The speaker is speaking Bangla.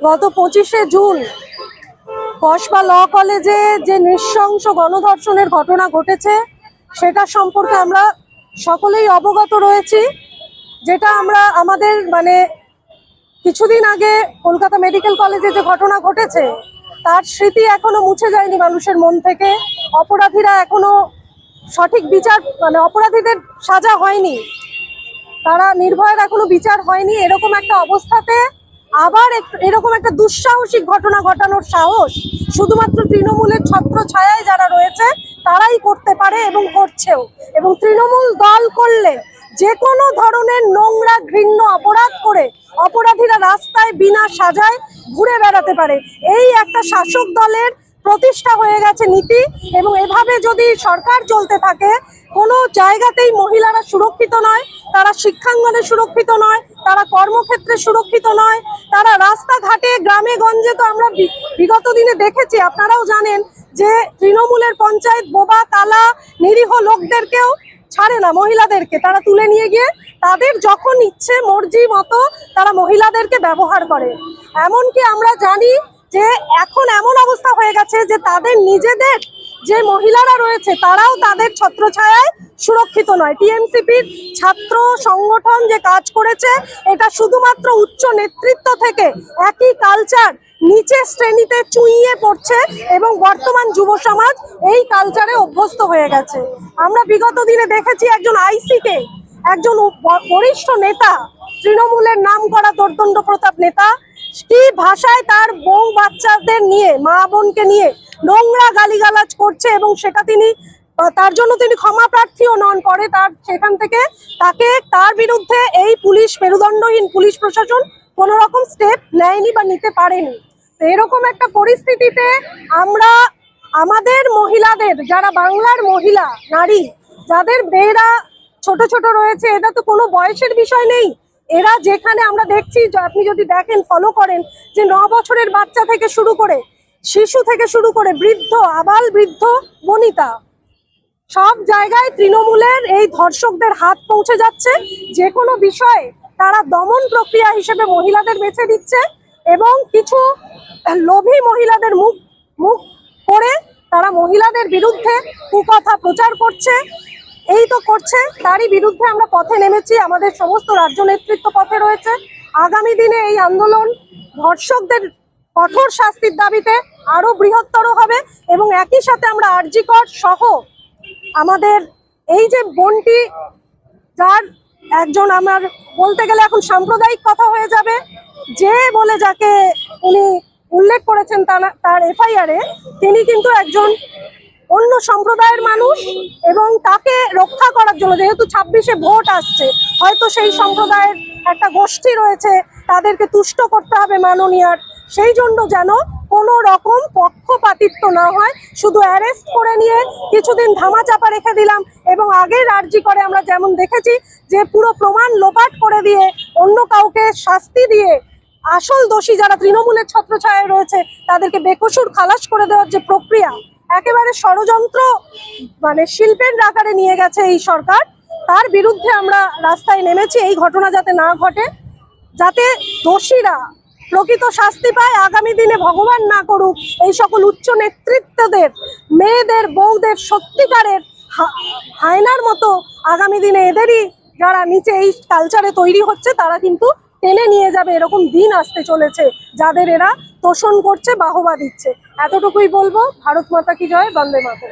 গত পঁচিশে জুন কসবা ল কলেজে যে নৃশংস গণধর্ষণের ঘটনা ঘটেছে, সেটা সম্পর্কে আমরা সকলেই অবগত রয়েছি। যেটা আমরা আমাদের মানে কিছুদিন আগে কলকাতা মেডিকেল কলেজে যে ঘটনা ঘটেছে, তার স্মৃতি এখনও মুছে যায়নি মানুষের মন থেকে। অপরাধীরা এখনও সঠিক বিচার মানে অপরাধীদের সাজা হয়নি। তারা নির্ভয়ের এখনও বিচার হয়নি। এরকম একটা অবস্থাতে আবার এরকম একটা দুঃসাহসিক ঘটনা ঘটানোর সাহস শুধুমাত্র তৃণমূলের ছত্র ছায়ায় যারা রয়েছে, তারাই করতে পারে এবং করছেও। এবং তৃণমূল দল করলে যে কোনো ধরনের নোংরা, ঘৃণ্য অপরাধ করে অপরাধীরা রাস্তায় বিনা সাজায় ঘুরে বেড়াতে পারে। এই একটা শাসক দলের প্রতিষ্ঠা হয়ে গেছে নীতি এবং এভাবে যদি সরকার চলতে থাকে, কোনো জায়গাতেই মহিলারা সুরক্ষিত নয়, তারা শিক্ষাঙ্গনে সুরক্ষিত নয় তারা কর্মক্ষেত্রে সুরক্ষিত নয়, তারা রাস্তাঘাটে গ্রামে গঞ্জে তো আমরা বিগত দিনে দেখেছি, আপনারাও জানেন যে তৃণমূলের পঞ্চায়েত বোবা কালা নিরীহ লোকদেরকেও ছাড়ে না মহিলাদেরকে। তারা তুলে নিয়ে গিয়ে তাদের যখন ইচ্ছে মর্জি মতো তারা মহিলাদেরকে ব্যবহার করে। এমনকি আমরা জানি যে এখন এমন অবস্থা হয়ে গেছে যে তাদের নিজেদের যে মহিলারা রয়েছে, তারাও তাদের ছত্রছায়ায় সুরক্ষিত নয়। টিএমসিপির ছাত্র সংগঠন যে কাজ করেছে, এটা শুধুমাত্র উচ্চ নেতৃত্ব থেকে একই কালচার নিচের শ্রেণীতে চুইয়ে পড়ছে এবং বর্তমান যুব সমাজ এই কালচারে অভ্যস্ত হয়ে গেছে। আমরা বিগত দিনে দেখেছি একজন আইসিকে, একজন বরিষ্ঠ নেতা, তৃণমূলের নাম করা দর্দণ্ড প্রতাপ নেতা কি ভাষায় তার বউ বাচ্চাদের নিয়ে, মা বোনকে নিয়ে নোংরা গালিগালাজ করছে এবং সেটা তিনি, তার জন্য তিনি ক্ষমা প্রার্থীও নন করে তার সেখান থেকে। তাকে তার বিরুদ্ধে এই পুলিশ মেরুদণ্ডহীন পুলিশ প্রশাসন কোনো রকম স্টেপ নেয়নি বা নিতে পারেনি। এরকম একটা পরিস্থিতিতে আমরা, আমাদের মহিলাদের, যারা বাংলার মহিলা, নারী, যাদের মেয়েরা ছোট ছোট রয়েছে, এটা তো কোনো বয়সের বিষয় নেই। এরা যেখানে আমরা দেখছি আপনি যদি দেখেন ফলো করেন যে ন বছরের বাচ্চা থেকে শুরু করে, শিশু থেকে শুরু করে বৃদ্ধ, আবাল বৃদ্ধ, বনিতা, সব জায়গায় তৃণমূলের এই ধর্ষকদের হাত পৌঁছে যাচ্ছে। যে কোনো বিষয়ে তারা দমন প্রক্রিয়া হিসেবে মহিলাদের বেছে দিচ্ছে এবং কিছু লোভী মহিলাদের মুখ মুখ করে তারা মহিলাদের বিরুদ্ধে কুকথা প্রচার করছে। এই তো করছে, তারই বিরুদ্ধে আমরা পথে নেমেছি, আমাদের সমস্ত রাজ্য নেতৃত্ব পথে রয়েছে। আগামী দিনে এই আন্দোলন ধর্ষকদের কঠোর শাস্তির দাবিতে আরও বৃহত্তর হবে এবং একই সাথে আমরা আরজিকর সহ আমাদের এই যে বোনটি, যার একজন আমার বলতে গেলে এখন সাম্প্রদায়িক কথা হয়ে যাবে, যে বলে যাকে উনি উল্লেখ করেছেন তার এফআইআরে তিনি কিন্তু একজন সম্প্রদায়ের মানুষ এবং তাকে রক্ষা করার জন্য, যেহেতু ছাব্বিশে ভোট আসছে, হয়তো সেই সম্প্রদায়ের একটা গোষ্ঠী রয়েছে, তাদেরকে তুষ্ট করতে হবে মাননীয়ার। সেই জন্য যেন কোনো রকম পক্ষপাতিত্ব না হয়, শুধু অ্যারেস্ট করে নিয়ে কিছুদিন ধামাচাপা রেখে দিলাম এবং আগের আর্জি করে আমরা যেমন দেখেছি যে পুরো প্রমাণ লোপাট করে দিয়ে, অন্য কাউকে শাস্তি দিয়ে আসল দোষী যারা তৃণমূলের ছত্রছায়ায় রয়েছে, তাদেরকে বেকসুর খালাস করে দেওয়ার যে প্রক্রিয়া একেবারে ষড়যন্ত্র মানে শিল্পের আকারে নিয়ে গেছে এই সরকার। তার বিরুদ্ধে আমরা রাস্তায় নেমেছি, এই ঘটনা যাতে না ঘটে, যাতে দোষীরা প্রকৃত শাস্তি পায়, আগামী দিনে ভগবান না করুক, এই সকল উচ্চ নেতৃত্বদের, মেয়েদের, বউদের, সত্যিকারের হায়নার মতো আগামী দিনে এদেরই যারা নিচে এই কালচারে তৈরি হচ্ছে, তারা কিন্তু টেনে নিয়ে যাবে, এরকম দিন আসতে চলেছে, যাদের এরা তোষণ করছে বাহবা দিচ্ছে। এতটুকুই বলব। ভারত মাতা কি জয়? বন্দে মাতা